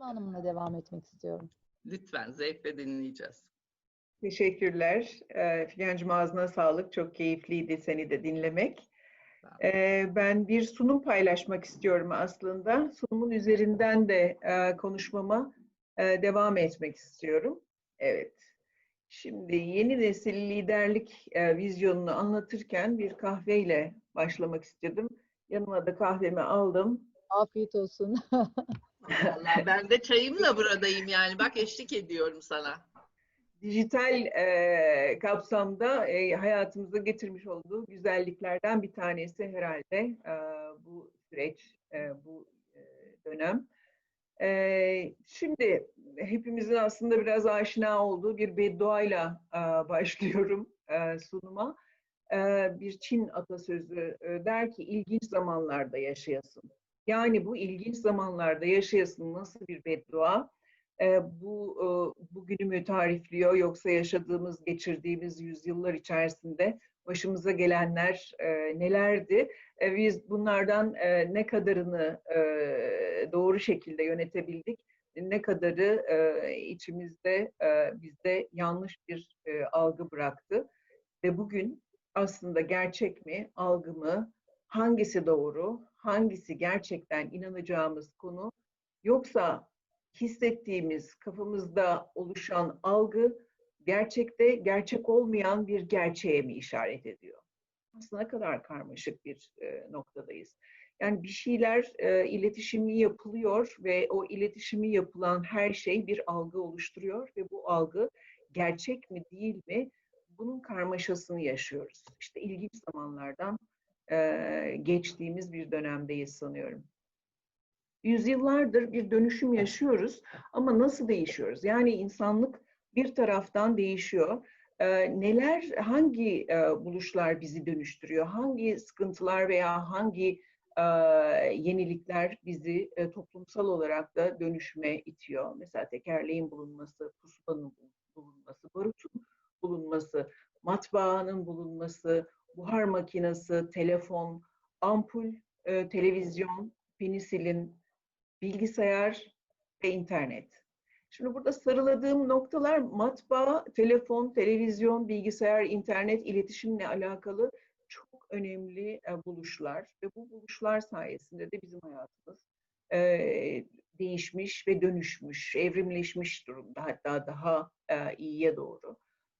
Fatma Hanım'la devam etmek istiyorum. Lütfen zevkle dinleyeceğiz. Teşekkürler. Ee, Figancığım ağzına sağlık. Çok keyifliydi seni de dinlemek. Ee, ben bir sunum paylaşmak istiyorum aslında. Sunumun üzerinden de e, konuşmama e, devam etmek istiyorum. Evet. Şimdi yeni nesil liderlik e, vizyonunu anlatırken bir kahveyle başlamak istedim. Yanıma da kahvemi aldım. Afiyet olsun. Vallahi ben de çayımla buradayım yani. Bak eşlik ediyorum sana. dijital e, kapsamda e, hayatımıza getirmiş olduğu güzelliklerden bir tanesi herhalde e, bu süreç, e, bu e, dönem. E, şimdi hepimizin aslında biraz aşina olduğu bir bedduayla e, başlıyorum e, sunuma. E, bir Çin atasözü e, der ki ilginç zamanlarda yaşayasın. Yani bu ilginç zamanlarda yaşayasın nasıl bir beddua? e, bu e, bugünü mü tarifliyor yoksa yaşadığımız, geçirdiğimiz yüzyıllar içerisinde başımıza gelenler e, nelerdi? E, biz bunlardan ne kadarını doğru şekilde yönetebildik, ne kadarı içimizde bizde yanlış bir algı bıraktı. Ve bugün aslında gerçek mi, algı mı, hangisi doğru, hangisi gerçekten inanacağımız konu, yoksa hissettiğimiz, kafamızda oluşan algı gerçekte gerçek olmayan bir gerçeğe mi işaret ediyor? Aslında kadar karmaşık bir e, noktadayız. Yani bir şeyler e, iletişimi yapılıyor ve o iletişimi yapılan her şey bir algı oluşturuyor ve bu algı gerçek mi değil mi bunun karmaşasını yaşıyoruz. İşte ilginç zamanlardan geçtiğimiz bir dönemdeyiz sanıyorum yüzyıllardır bir dönüşüm yaşıyoruz ama nasıl değişiyoruz? Yani insanlık bir taraftan değişiyor. Neler, hangi buluşlar bizi dönüştürüyor? Hangi sıkıntılar veya hangi yenilikler bizi toplumsal olarak da dönüşüme itiyor? Mesela tekerleğin bulunması, pusulanın bulunması, barutun bulunması, matbaanın bulunması, buhar makinesi, telefon, ampul, e, televizyon, penisilin, bilgisayar ve internet. Şimdi burada sarıladığım noktalar matbaa, telefon, televizyon, bilgisayar, internet, iletişimle alakalı çok önemli e, buluşlar ve bu buluşlar sayesinde de bizim hayatımız e, değişmiş ve dönüşmüş, evrimleşmiş durumda hatta daha e, iyiye doğru.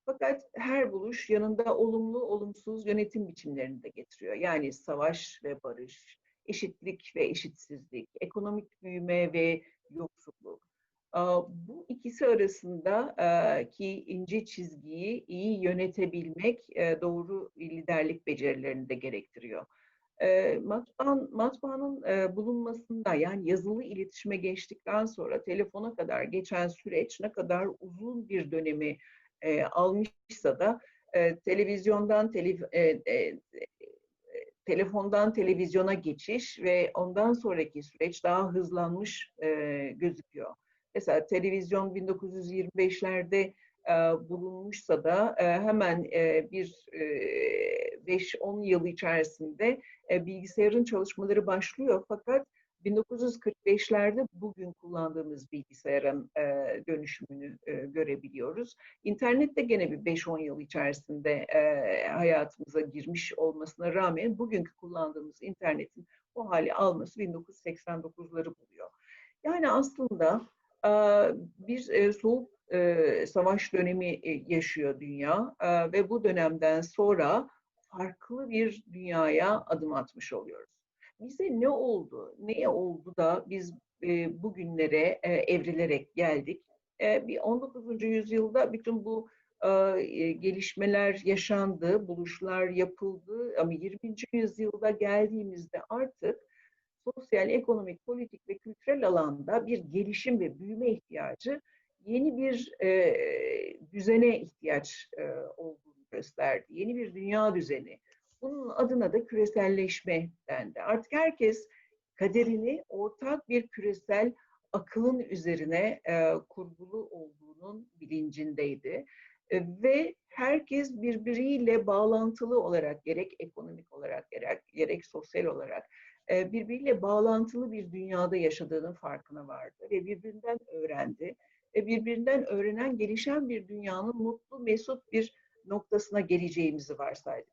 Fakat her buluş yanında olumlu, olumsuz yönetim biçimlerini de getiriyor. Yani savaş ve barış, eşitlik ve eşitsizlik, ekonomik büyüme ve yoksulluk. Bu ikisi arasında ki ince çizgiyi iyi yönetebilmek doğru liderlik becerilerini de gerektiriyor. Matbaan, matbaanın bulunmasında yani yazılı iletişime geçtikten sonra telefona kadar geçen süreç ne kadar uzun bir dönemi almışsa da televizyondan telef, telefondan televizyona geçiş ve ondan sonraki süreç daha hızlanmış e, gözüküyor. Mesela televizyon 1925'lerde e, bulunmuşsa da e, hemen e, bir e, 5-10 yıl içerisinde e, bilgisayarın çalışmaları başlıyor fakat 1945'lerde bugün kullandığımız bilgisayarın e, dönüşümünü e, görebiliyoruz. İnternet de gene bir 5-10 yıl içerisinde e, hayatımıza girmiş olmasına rağmen bugünkü kullandığımız internetin o hali alması 1989'ları buluyor. Yani aslında e, bir e, soğuk e, savaş dönemi e, yaşıyor dünya e, ve bu dönemden sonra farklı bir dünyaya adım atmış oluyoruz bize ne oldu, neye oldu da biz e, bugünlere e, evrilerek geldik? E, bir 19. yüzyılda bütün bu e, gelişmeler yaşandı, buluşlar yapıldı ama 20. yüzyılda geldiğimizde artık sosyal, ekonomik, politik ve kültürel alanda bir gelişim ve büyüme ihtiyacı yeni bir e, düzene ihtiyaç e, olduğunu gösterdi. Yeni bir dünya düzeni. Bunun adına da küreselleşme dendi. Artık herkes kaderini ortak bir küresel akılın üzerine e, kurgulu olduğunun bilincindeydi. E, ve herkes birbiriyle bağlantılı olarak gerek ekonomik olarak gerek, gerek sosyal olarak e, birbiriyle bağlantılı bir dünyada yaşadığının farkına vardı ve birbirinden öğrendi. Ve birbirinden öğrenen, gelişen bir dünyanın mutlu, mesut bir noktasına geleceğimizi varsaydı.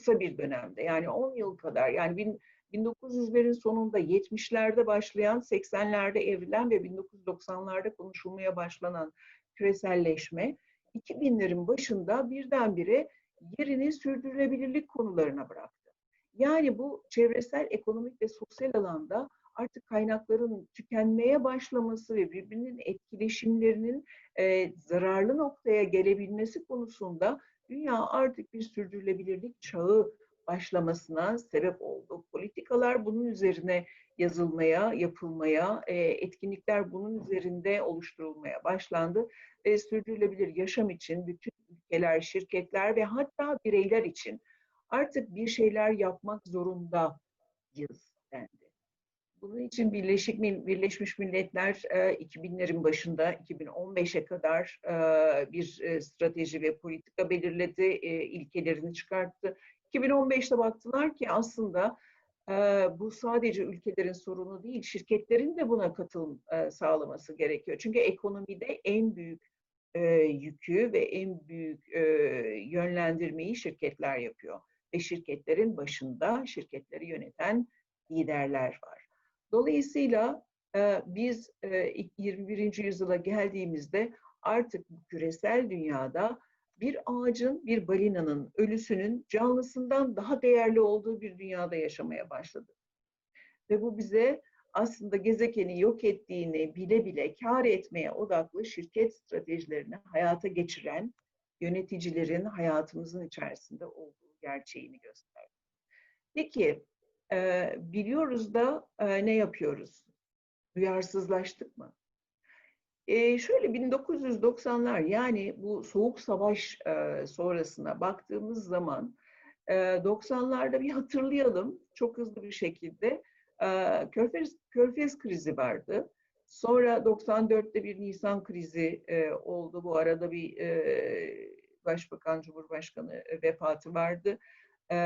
Kısa bir dönemde yani 10 yıl kadar yani bin, 1900'lerin sonunda 70'lerde başlayan, 80'lerde evrilen ve 1990'larda konuşulmaya başlanan küreselleşme 2000'lerin başında birdenbire yerini sürdürülebilirlik konularına bıraktı. Yani bu çevresel, ekonomik ve sosyal alanda artık kaynakların tükenmeye başlaması ve birbirinin etkileşimlerinin e, zararlı noktaya gelebilmesi konusunda dünya artık bir sürdürülebilirlik çağı başlamasına sebep oldu. Politikalar bunun üzerine yazılmaya, yapılmaya, e, etkinlikler bunun üzerinde oluşturulmaya başlandı ve sürdürülebilir yaşam için bütün ülkeler, şirketler ve hatta bireyler için artık bir şeyler yapmak zorundayız dendi. Bunun için Birleşik Birleşmiş Milletler 2000'lerin başında 2015'e kadar bir strateji ve politika belirledi, ilkelerini çıkarttı. 2015'te baktılar ki aslında bu sadece ülkelerin sorunu değil, şirketlerin de buna katılım sağlaması gerekiyor. Çünkü ekonomide en büyük yükü ve en büyük yönlendirmeyi şirketler yapıyor. Ve şirketlerin başında şirketleri yöneten liderler var. Dolayısıyla biz 21. yüzyıla geldiğimizde artık küresel dünyada bir ağacın, bir balinanın ölüsünün canlısından daha değerli olduğu bir dünyada yaşamaya başladı. Ve bu bize aslında gezegeni yok ettiğini bile bile kar etmeye odaklı şirket stratejilerini hayata geçiren yöneticilerin hayatımızın içerisinde olduğu gerçeğini gösterdi. Peki e, biliyoruz da e, ne yapıyoruz? Duyarsızlaştık mı? E, şöyle 1990'lar yani bu soğuk savaş e, sonrasına baktığımız zaman e, 90'larda bir hatırlayalım çok hızlı bir şekilde. E, Körfez, Körfez krizi vardı. Sonra 94'te bir Nisan krizi e, oldu. Bu arada bir e, Başbakan, Cumhurbaşkanı vefatı vardı. E,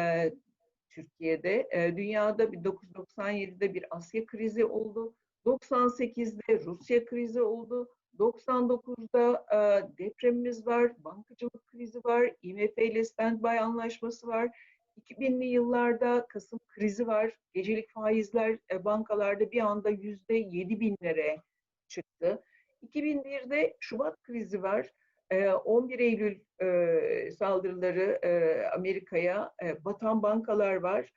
Türkiye'de. E, dünyada 1997'de bir Asya krizi oldu. 98'de Rusya krizi oldu. 99'da e, depremimiz var, bankacılık krizi var, IMF ile standby anlaşması var. 2000'li yıllarda Kasım krizi var. Gecelik faizler e, bankalarda bir anda yüzde yedi binlere çıktı. 2001'de Şubat krizi var. 11 Eylül saldırıları Amerika'ya batan bankalar var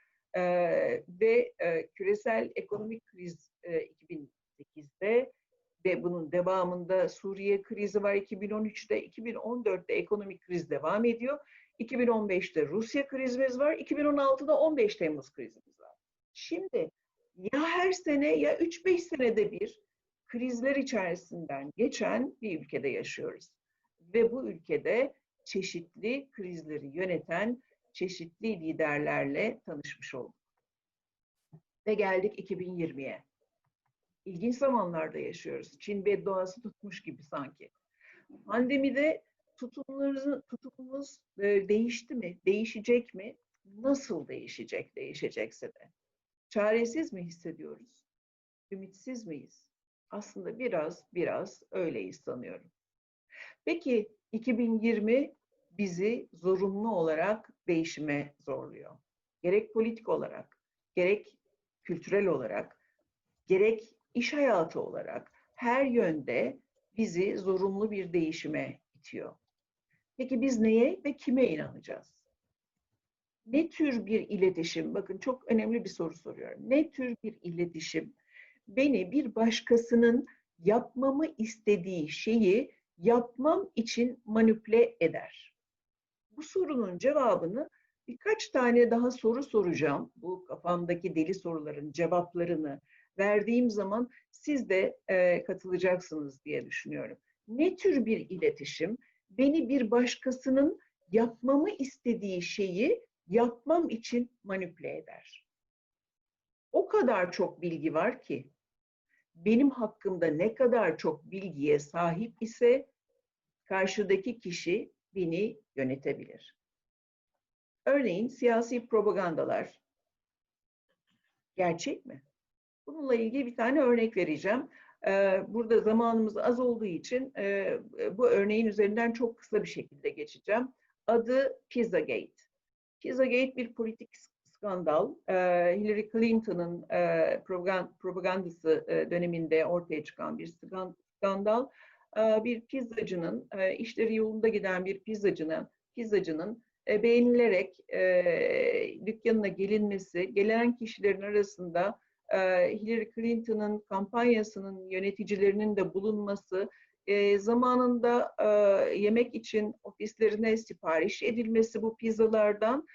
ve küresel ekonomik kriz 2008'de ve bunun devamında Suriye krizi var 2013'te, 2014'te ekonomik kriz devam ediyor. 2015'te Rusya krizimiz var, 2016'da 15 Temmuz krizimiz var. Şimdi ya her sene ya 3-5 senede bir krizler içerisinden geçen bir ülkede yaşıyoruz ve bu ülkede çeşitli krizleri yöneten çeşitli liderlerle tanışmış olduk. Ve geldik 2020'ye. İlginç zamanlarda yaşıyoruz. Çin bedduası tutmuş gibi sanki. Pandemide tutumlarımız, tutumumuz e, değişti mi? Değişecek mi? Nasıl değişecek? Değişecekse de. Çaresiz mi hissediyoruz? Ümitsiz miyiz? Aslında biraz biraz öyleyiz sanıyorum. Peki 2020 bizi zorunlu olarak değişime zorluyor. Gerek politik olarak, gerek kültürel olarak, gerek iş hayatı olarak her yönde bizi zorunlu bir değişime itiyor. Peki biz neye ve kime inanacağız? Ne tür bir iletişim, bakın çok önemli bir soru soruyorum. Ne tür bir iletişim beni bir başkasının yapmamı istediği şeyi yapmam için manipüle eder? Bu sorunun cevabını birkaç tane daha soru soracağım. Bu kafamdaki deli soruların cevaplarını verdiğim zaman siz de e, katılacaksınız diye düşünüyorum. Ne tür bir iletişim beni bir başkasının yapmamı istediği şeyi yapmam için manipüle eder? O kadar çok bilgi var ki benim hakkımda ne kadar çok bilgiye sahip ise karşıdaki kişi beni yönetebilir. Örneğin siyasi propagandalar Gerçek mi? Bununla ilgili bir tane örnek vereceğim. Ee, Burada zamanımız az olduğu için e, bu örneğin üzerinden çok kısa bir şekilde geçeceğim. Adı Pizzagate. Pizzagate bir politik skandal. Hillary Clinton'ın e, propagan- propagandası döneminde ortaya çıkan bir skan- skandal. Bir pizzacının, işleri yolunda giden bir pizzacının, pizzacının beğenilerek dükkanına gelinmesi, gelen kişilerin arasında Hillary Clinton'ın kampanyasının yöneticilerinin de bulunması, e, zamanında e, yemek için ofislerine sipariş edilmesi bu pizzalardan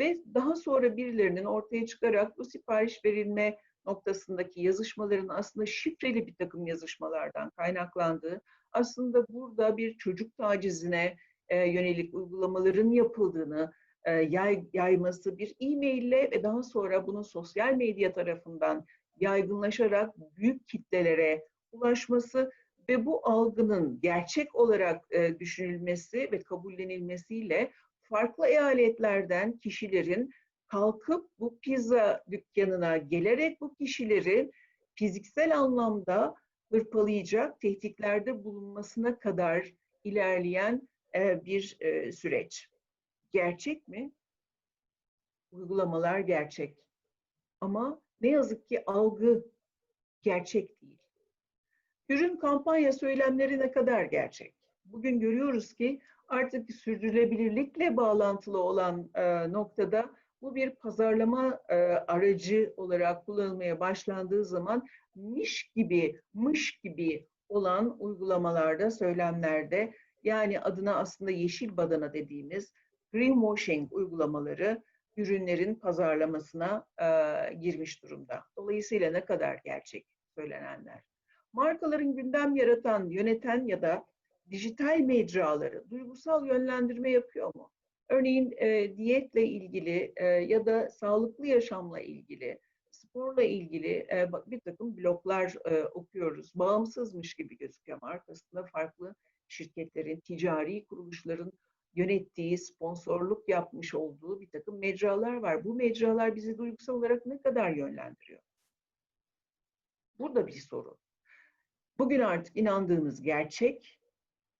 ve daha sonra birilerinin ortaya çıkarak bu sipariş verilme noktasındaki yazışmaların aslında şifreli bir takım yazışmalardan kaynaklandığı, aslında burada bir çocuk tacizine e, yönelik uygulamaların yapıldığını e, yay, yayması bir e-maille ve daha sonra bunun sosyal medya tarafından yaygınlaşarak büyük kitlelere ulaşması ve bu algının gerçek olarak e, düşünülmesi ve kabullenilmesiyle farklı eyaletlerden kişilerin kalkıp bu pizza dükkanına gelerek bu kişileri fiziksel anlamda hırpalayacak tehditlerde bulunmasına kadar ilerleyen e, bir e, süreç. Gerçek mi? Uygulamalar gerçek. Ama ne yazık ki algı gerçek değil. Ürün kampanya söylemleri ne kadar gerçek? Bugün görüyoruz ki artık sürdürülebilirlikle bağlantılı olan e, noktada bu bir pazarlama e, aracı olarak kullanılmaya başlandığı zaman miş gibi, mış gibi olan uygulamalarda, söylemlerde yani adına aslında yeşil badana dediğimiz greenwashing uygulamaları ürünlerin pazarlamasına e, girmiş durumda. Dolayısıyla ne kadar gerçek söylenenler. Markaların gündem yaratan, yöneten ya da dijital mecraları duygusal yönlendirme yapıyor mu? Örneğin e, diyetle ilgili e, ya da sağlıklı yaşamla ilgili, sporla ilgili e, bir takım bloglar e, okuyoruz. Bağımsızmış gibi gözüküyor ama arkasında farklı şirketlerin, ticari kuruluşların yönettiği, sponsorluk yapmış olduğu bir takım mecralar var. Bu mecralar bizi duygusal olarak ne kadar yönlendiriyor? Burada bir soru. Bugün artık inandığımız gerçek,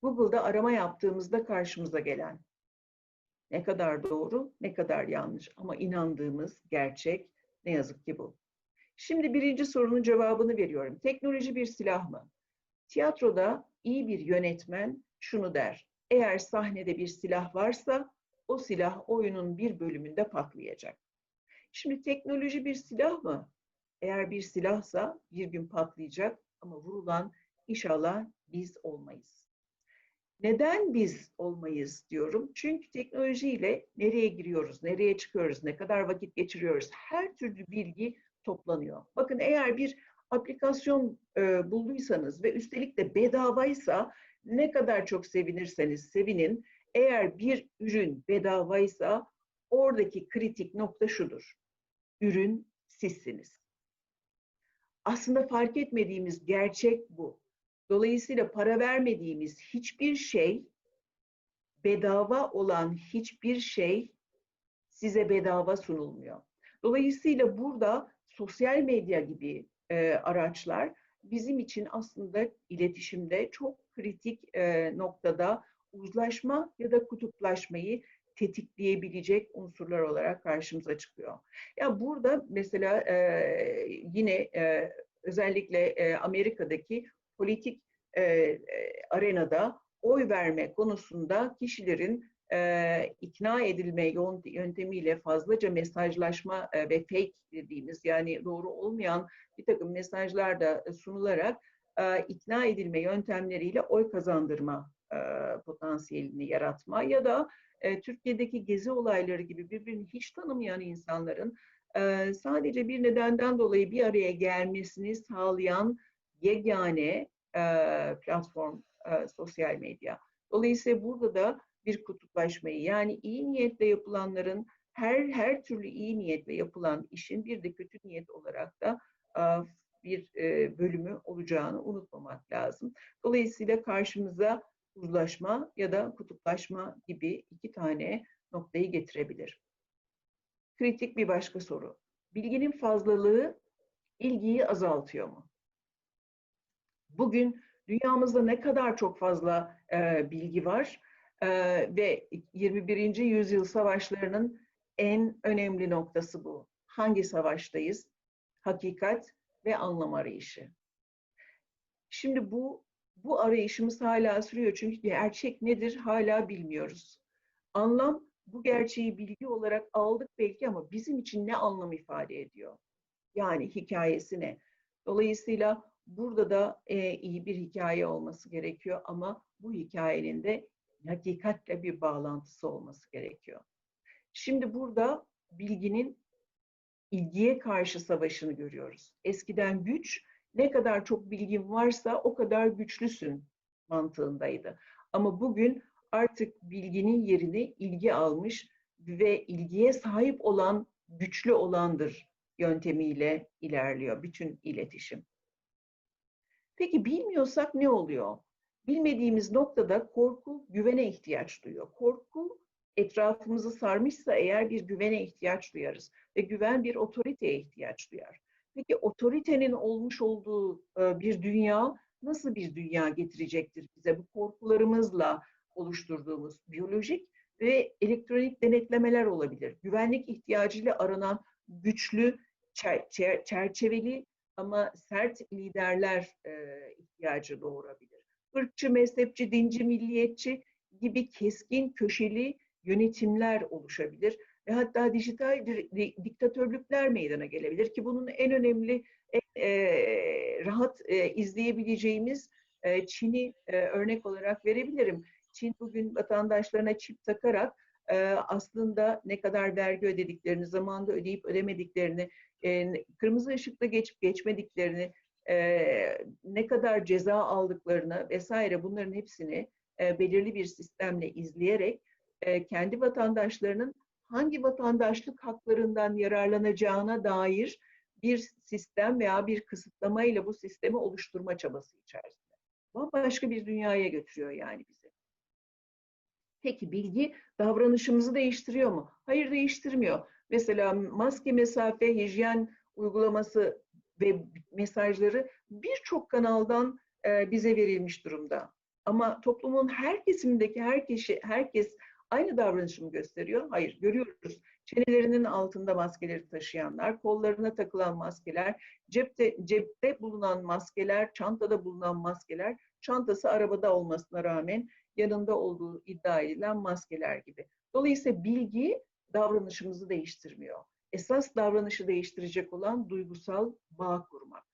Google'da arama yaptığımızda karşımıza gelen. Ne kadar doğru, ne kadar yanlış ama inandığımız gerçek ne yazık ki bu. Şimdi birinci sorunun cevabını veriyorum. Teknoloji bir silah mı? Tiyatroda iyi bir yönetmen şunu der. Eğer sahnede bir silah varsa o silah oyunun bir bölümünde patlayacak. Şimdi teknoloji bir silah mı? Eğer bir silahsa bir gün patlayacak ama vurulan inşallah biz olmayız. Neden biz olmayız diyorum? Çünkü teknolojiyle nereye giriyoruz, nereye çıkıyoruz, ne kadar vakit geçiriyoruz, her türlü bilgi toplanıyor. Bakın eğer bir aplikasyon e, bulduysanız ve üstelik de bedavaysa ne kadar çok sevinirseniz sevinin. Eğer bir ürün bedavaysa oradaki kritik nokta şudur. Ürün sizsiniz. Aslında fark etmediğimiz gerçek bu. Dolayısıyla para vermediğimiz hiçbir şey, bedava olan hiçbir şey size bedava sunulmuyor. Dolayısıyla burada sosyal medya gibi e, araçlar bizim için aslında iletişimde çok kritik e, noktada uzlaşma ya da kutuplaşmayı tetikleyebilecek unsurlar olarak karşımıza çıkıyor. Ya burada mesela e, yine e, özellikle e, Amerika'daki politik e, e, arenada oy verme konusunda kişilerin e, ikna edilme yöntemiyle fazlaca mesajlaşma e, ve fake dediğimiz yani doğru olmayan bir takım mesajlar da sunularak e, ikna edilme yöntemleriyle oy kazandırma e, potansiyelini yaratma ya da e, Türkiye'deki gezi olayları gibi birbirini hiç tanımayan insanların e, sadece bir nedenden dolayı bir araya gelmesini sağlayan yegane e, platform e, sosyal medya. Dolayısıyla burada da bir kutuplaşmayı yani iyi niyetle yapılanların her her türlü iyi niyetle yapılan işin bir de kötü niyet olarak da e, bir e, bölümü olacağını unutmamak lazım. Dolayısıyla karşımıza uzlaşma ya da kutuplaşma gibi iki tane noktayı getirebilir. Kritik bir başka soru. bilginin fazlalığı ilgiyi azaltıyor mu? Bugün dünyamızda ne kadar çok fazla e, bilgi var e, ve 21. yüzyıl savaşlarının en önemli noktası bu. Hangi savaştayız? Hakikat ve anlam arayışı. Şimdi bu bu arayışımız hala sürüyor çünkü gerçek nedir hala bilmiyoruz. Anlam bu gerçeği bilgi olarak aldık belki ama bizim için ne anlam ifade ediyor? Yani hikayesi ne? Dolayısıyla burada da e, iyi bir hikaye olması gerekiyor ama bu hikayenin de hakikatle bir bağlantısı olması gerekiyor. Şimdi burada bilginin ilgiye karşı savaşını görüyoruz. Eskiden güç ne kadar çok bilgin varsa o kadar güçlüsün mantığındaydı. Ama bugün artık bilginin yerini ilgi almış ve ilgiye sahip olan güçlü olandır yöntemiyle ilerliyor bütün iletişim. Peki bilmiyorsak ne oluyor? Bilmediğimiz noktada korku güvene ihtiyaç duyuyor. Korku etrafımızı sarmışsa eğer bir güvene ihtiyaç duyarız ve güven bir otoriteye ihtiyaç duyar. Peki otoritenin olmuş olduğu bir dünya nasıl bir dünya getirecektir bize? Bu korkularımızla oluşturduğumuz biyolojik ve elektronik denetlemeler olabilir. Güvenlik ihtiyacıyla aranan güçlü, çerçeveli ama sert liderler ihtiyacı doğurabilir. Irkçı, mezhepçi, dinci, milliyetçi gibi keskin, köşeli yönetimler oluşabilir ve hatta dijital diktatörlükler meydana gelebilir ki bunun en önemli, en e, rahat e, izleyebileceğimiz e, Çin'i e, örnek olarak verebilirim. Çin bugün vatandaşlarına çip takarak aslında ne kadar vergi ödediklerini, zamanında ödeyip ödemediklerini, kırmızı ışıkta geçip geçmediklerini, ne kadar ceza aldıklarını vesaire bunların hepsini belirli bir sistemle izleyerek kendi vatandaşlarının hangi vatandaşlık haklarından yararlanacağına dair bir sistem veya bir kısıtlamayla bu sistemi oluşturma çabası içerisinde. Bambaşka bir dünyaya götürüyor yani bizi. Peki bilgi davranışımızı değiştiriyor mu? Hayır değiştirmiyor. Mesela maske, mesafe, hijyen uygulaması ve mesajları birçok kanaldan e, bize verilmiş durumda. Ama toplumun her kesimindeki herkes, herkes aynı davranışı mı gösteriyor? Hayır, görüyoruz. Çenelerinin altında maskeleri taşıyanlar, kollarına takılan maskeler, cepte, cepte bulunan maskeler, çantada bulunan maskeler, çantası arabada olmasına rağmen yanında olduğu iddia edilen maskeler gibi. Dolayısıyla bilgi davranışımızı değiştirmiyor. Esas davranışı değiştirecek olan duygusal bağ kurmak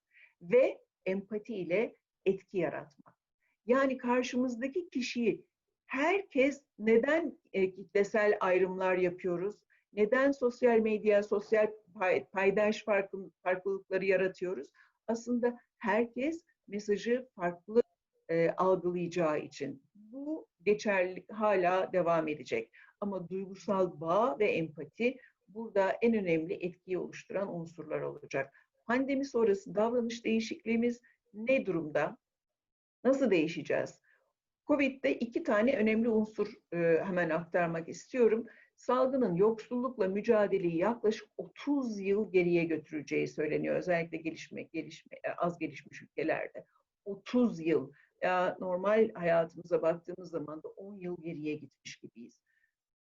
ve empati ile etki yaratmak. Yani karşımızdaki kişiyi herkes neden e, kitlesel ayrımlar yapıyoruz? Neden sosyal medya, sosyal paydaş farklılıkları yaratıyoruz? Aslında herkes mesajı farklı e, algılayacağı için. Geçerlilik hala devam edecek. Ama duygusal bağ ve empati burada en önemli etkiyi oluşturan unsurlar olacak. Pandemi sonrası davranış değişikliğimiz ne durumda? Nasıl değişeceğiz? Covid'de iki tane önemli unsur e, hemen aktarmak istiyorum. Salgının yoksullukla mücadeleyi yaklaşık 30 yıl geriye götüreceği söyleniyor. Özellikle gelişme, gelişme e, az gelişmiş ülkelerde. 30 yıl. Ya normal hayatımıza baktığımız zaman da 10 yıl geriye gitmiş gibiyiz.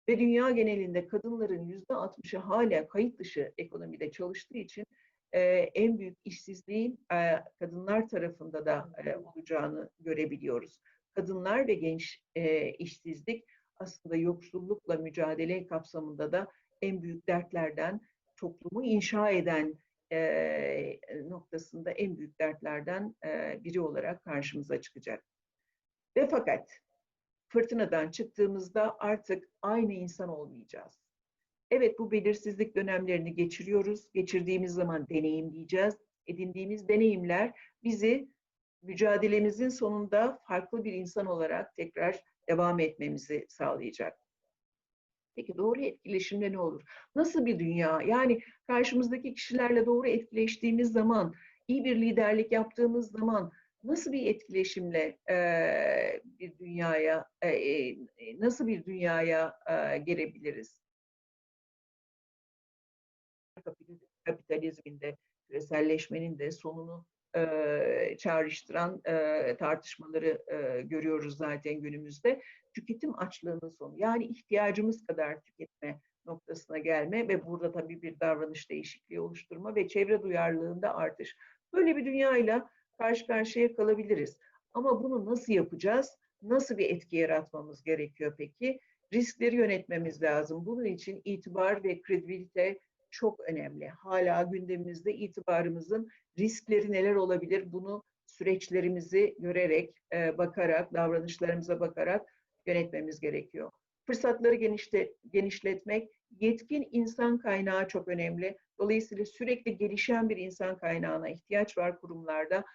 Ve dünya genelinde kadınların %60'ı hala kayıt dışı ekonomide çalıştığı için e, en büyük işsizliğin e, kadınlar tarafında da e, olacağını görebiliyoruz kadınlar ve genç e, işsizlik aslında yoksullukla mücadele kapsamında da en büyük dertlerden, toplumu inşa eden e, noktasında en büyük dertlerden e, biri olarak karşımıza çıkacak. Ve fakat fırtınadan çıktığımızda artık aynı insan olmayacağız. Evet bu belirsizlik dönemlerini geçiriyoruz. Geçirdiğimiz zaman deneyimleyeceğiz. Edindiğimiz deneyimler bizi mücadelemizin sonunda farklı bir insan olarak tekrar devam etmemizi sağlayacak. Peki doğru etkileşimde ne olur? Nasıl bir dünya? Yani karşımızdaki kişilerle doğru etkileştiğimiz zaman, iyi bir liderlik yaptığımız zaman nasıl bir etkileşimle e, bir dünyaya, e, nasıl bir dünyaya e, gelebiliriz? kapitalizmin de, küreselleşmenin de sonunu e, çağrıştıran e, tartışmaları e, görüyoruz zaten günümüzde. Tüketim açlığının sonu. Yani ihtiyacımız kadar tüketme noktasına gelme ve burada tabii bir davranış değişikliği oluşturma ve çevre duyarlılığında artış. Böyle bir dünyayla karşı karşıya kalabiliriz. Ama bunu nasıl yapacağız? Nasıl bir etki yaratmamız gerekiyor peki? Riskleri yönetmemiz lazım. Bunun için itibar ve kredibilite çok önemli. Hala gündemimizde itibarımızın riskleri neler olabilir? Bunu süreçlerimizi görerek, e, bakarak, davranışlarımıza bakarak yönetmemiz gerekiyor. Fırsatları genişle, genişletmek, yetkin insan kaynağı çok önemli. Dolayısıyla sürekli gelişen bir insan kaynağına ihtiyaç var kurumlarda.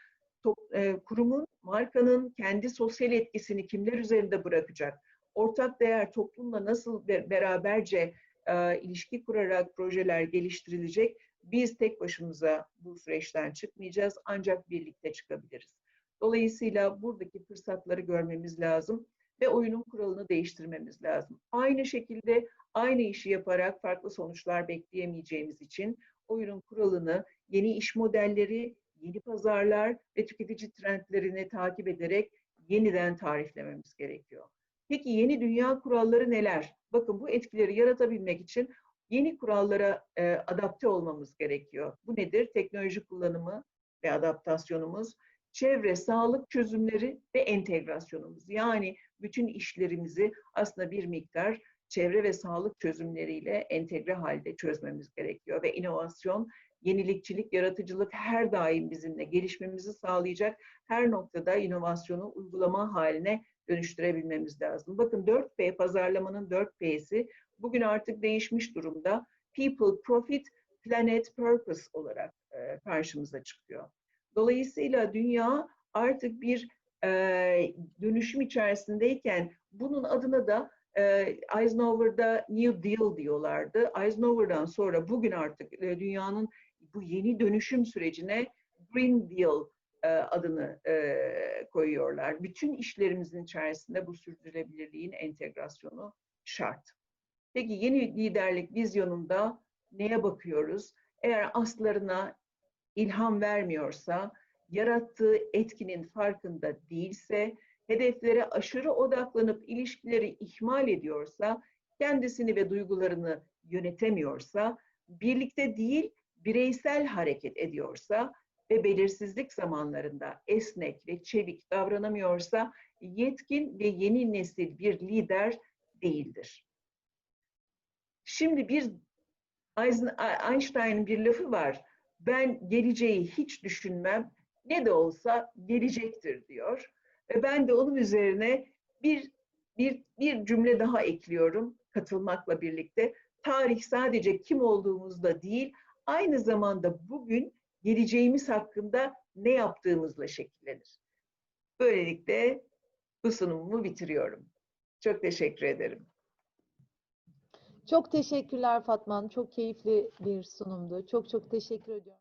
Top, e, kurumun, markanın kendi sosyal etkisini kimler üzerinde bırakacak? Ortak değer toplumla nasıl be, beraberce e, ilişki kurarak projeler geliştirilecek? Biz tek başımıza bu süreçten çıkmayacağız ancak birlikte çıkabiliriz. Dolayısıyla buradaki fırsatları görmemiz lazım ve oyunun kuralını değiştirmemiz lazım. Aynı şekilde aynı işi yaparak farklı sonuçlar bekleyemeyeceğimiz için oyunun kuralını, yeni iş modelleri, yeni pazarlar ve tüketici trendlerini takip ederek yeniden tariflememiz gerekiyor. Peki yeni dünya kuralları neler? Bakın bu etkileri yaratabilmek için yeni kurallara e, adapte olmamız gerekiyor. Bu nedir? Teknoloji kullanımı ve adaptasyonumuz, çevre, sağlık çözümleri ve entegrasyonumuz. Yani bütün işlerimizi aslında bir miktar çevre ve sağlık çözümleriyle entegre halde çözmemiz gerekiyor. Ve inovasyon, yenilikçilik, yaratıcılık her daim bizimle gelişmemizi sağlayacak her noktada inovasyonu uygulama haline dönüştürebilmemiz lazım. Bakın 4P, pazarlamanın 4P'si bugün artık değişmiş durumda. People, Profit, Planet, Purpose olarak karşımıza çıkıyor. Dolayısıyla dünya artık bir e, dönüşüm içerisindeyken bunun adına da e, Eisenhower'da New Deal diyorlardı. Eisenhower'dan sonra bugün artık e, dünyanın bu yeni dönüşüm sürecine Green Deal e, adını e, koyuyorlar. Bütün işlerimizin içerisinde bu sürdürülebilirliğin entegrasyonu şart. Peki yeni liderlik vizyonunda neye bakıyoruz? Eğer aslarına ilham vermiyorsa, yarattığı etkinin farkında değilse, hedeflere aşırı odaklanıp ilişkileri ihmal ediyorsa, kendisini ve duygularını yönetemiyorsa, birlikte değil bireysel hareket ediyorsa ve belirsizlik zamanlarında esnek ve çevik davranamıyorsa yetkin ve yeni nesil bir lider değildir. Şimdi bir Einstein'ın bir lafı var. Ben geleceği hiç düşünmem. Ne de olsa gelecektir diyor. Ve ben de onun üzerine bir bir bir cümle daha ekliyorum katılmakla birlikte. Tarih sadece kim olduğumuzda değil, aynı zamanda bugün geleceğimiz hakkında ne yaptığımızla şekillenir. Böylelikle bu sunumumu bitiriyorum. Çok teşekkür ederim. Çok teşekkürler Fatma Hanım. Çok keyifli bir sunumdu. Çok çok teşekkür ediyorum.